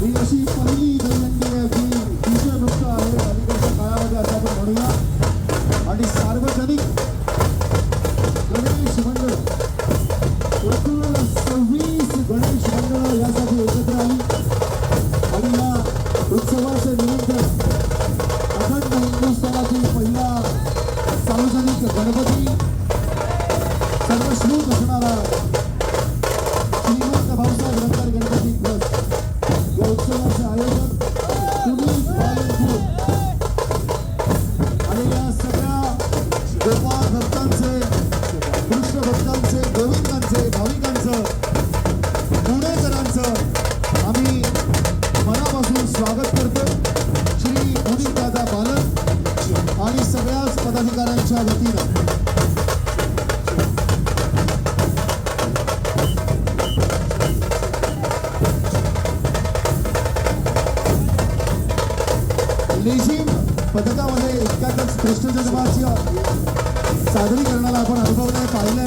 E hoje família आम्ही मनापासून स्वागत करतो. श्री पुनीत दादा बालन आणि सगळ्याच पदाधिकाऱ्यांच्या वतीनं. लेझिम पथकामध्ये इतक्यातच कृष्ण जन्माच्या सादरीकरणाला आपण अनुभवलंय पाहिलंय.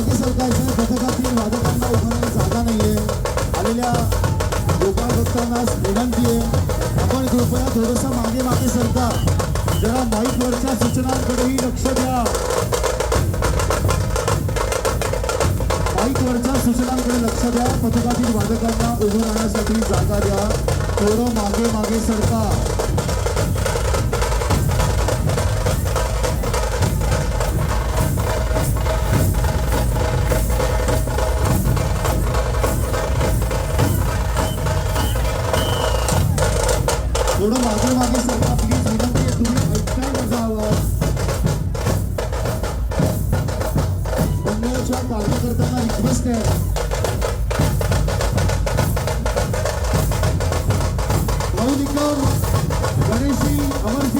राज्य सरकारच्या घटकातील वादकांना उभारण्याची जागा नाही आहे आलेल्या गोपाळ भक्तांना विनंती आहे. आपण कृपया थोडंसं मागे मागे सरका जरा माईकवरच्या सूचनांकडेही लक्ष द्या माईकवरच्या सूचनांकडे लक्ष द्या. पथकातील वादकांना उभं राहण्यासाठी जागा द्या. थोडं मागे मागे सरका. कार्यकर्त्यांना रिक्वेस्ट आहे भाऊ निकम गणेशजी अमरजी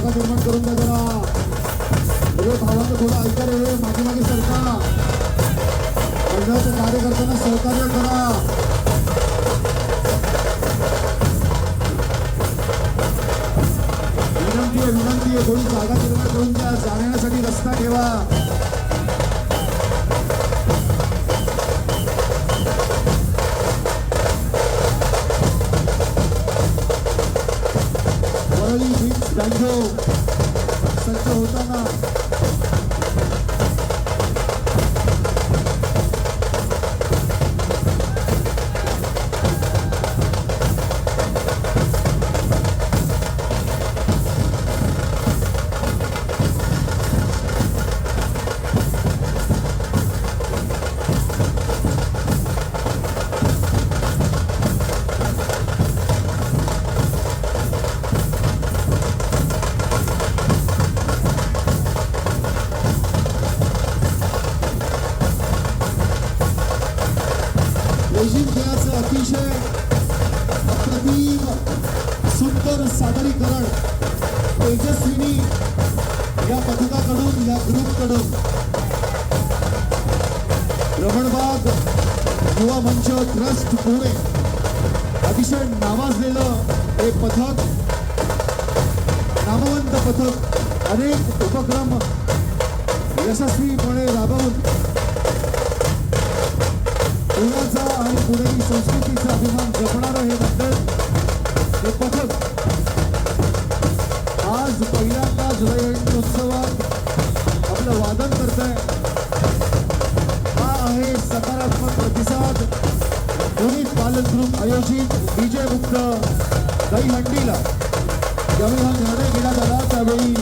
जागा निर्माण करून द्या जरा. अरे भावांचं थोडं ऐका रे मागे मागे सरका. मंडळाच्या कार्यकर्त्यांना सहकार्य करा. विनंती आहे विनंती आहे थोडी जागा निर्माण करून द्या. जाण्यासाठी रस्ता ठेवा. 嗯。तेजस्विनी या पथकाकडून या ग्रुपकडून रमणबाग युवा मंच ट्रस्ट पुणे अतिशय नावाजलेलं हे पथक नामवंत पथक अनेक उपक्रम यशस्वीपणे राबवून पुण्याचा आणि पुणेरी संस्कृतीचा अभिमान जपणार आपलं वादन करत आहे हा आहे सकारात्मक प्रतिसाद. दोन्ही पालक ग्रुप आयोजित डीजे मुक्त दहीहंडीला. ज्यावेळी हा निर्णय घेण्यात आला. त्यावेळी